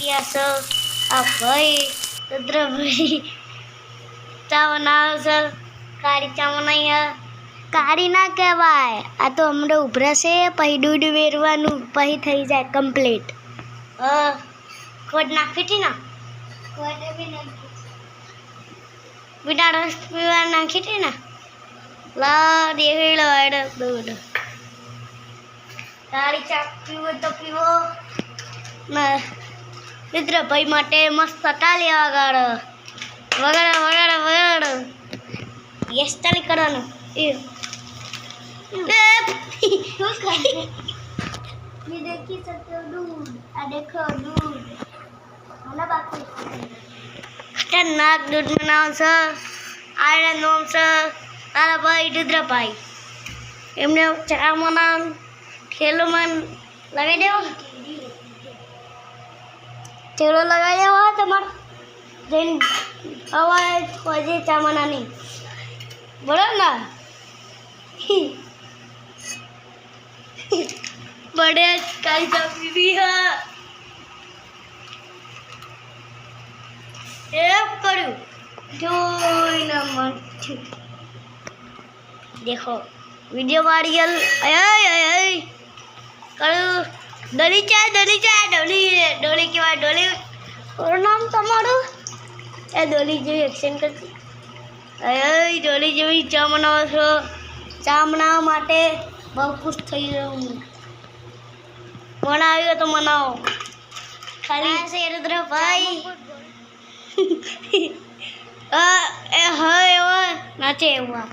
ત્યાં છે આ ભાઈ રુદ્રભાઈ ચા બનાવે છે કાળી ચા બનાવી હે કાળી ના કહેવાય. આ તો હમણાં ઉભરાશે પછી દૂધ વેરવાનું પછી થઈ જાય કમ્પ્લીટ ખોટ નાખી હતી ના. બીના રસ પીવા નાખી હતી ને. લા દેખેલો એડો દૂધ. કાળી ચા પીવો તો પીવો. ને. રુદ્રભાઈ માટે મસ્ત તાલી વગાડો વગાડો વગાડો વગાડો યસ તાલી કરવાનું એ ये देखिए सकते हो दूध आ देखो दूध मला बाकी ખતરનાક દૂધ બનાવ છે આયરા નોમ છે તારા ભાઈ રુદ્રભાઈ એમને ચા મનાવ ઠેલોમાં લગાવી દેવો ઠેલો લગાવી દેવો તમારે. જઈને અવાજ ખોજે ચા મનાની બરાબર ને? બડે કાઈ ચા પીવી હા. એ પડ્યું. જોઈને મન. દેખો, વીડિયો વાળી ગયેલ અય અય દલી કયું દલી ચા ડોલી ચા ડોલી ડોલી કહેવાય ડોલી ઓરું નામ તમારું? એ ડોલી જેવી એક્શન કરતી. અય અય ડોલી જેવી ચા બનાવો છો? ચા બનાવવા માટે બહુ ખુશ થઈ રહ્યો હું આવ્યો તો મનાવો ખાલી છે રુદ્રભાઈ. એ હા એવો નાચે એવા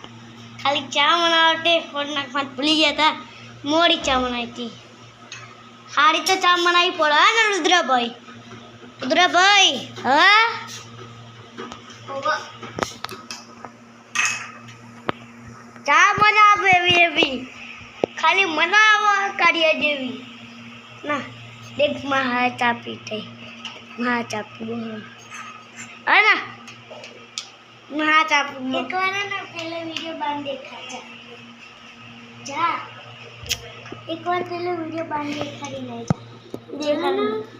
ખાલી ચા બનાવટે ફોડ નાખવા ભૂલી ગયા હતા. મોડી ચા બનાવી હતી. સારી તો ચા બનાવી પડે ને રુદ્રભાઈ? રુદ્રભાઈ હા ચા બનાવે એવી એવી ખાલી મનાવા કાર્ય જેવી ના દેખમાં હા ચા પીતે હા ચા પીવો હા ના હા ચા પીવો એક વાર ના પેલો વિડિયો બાંધ દેખા જા જા એક વાર પેલો વિડિયો બાંધ દેખાડી લઈ જા દેખાડી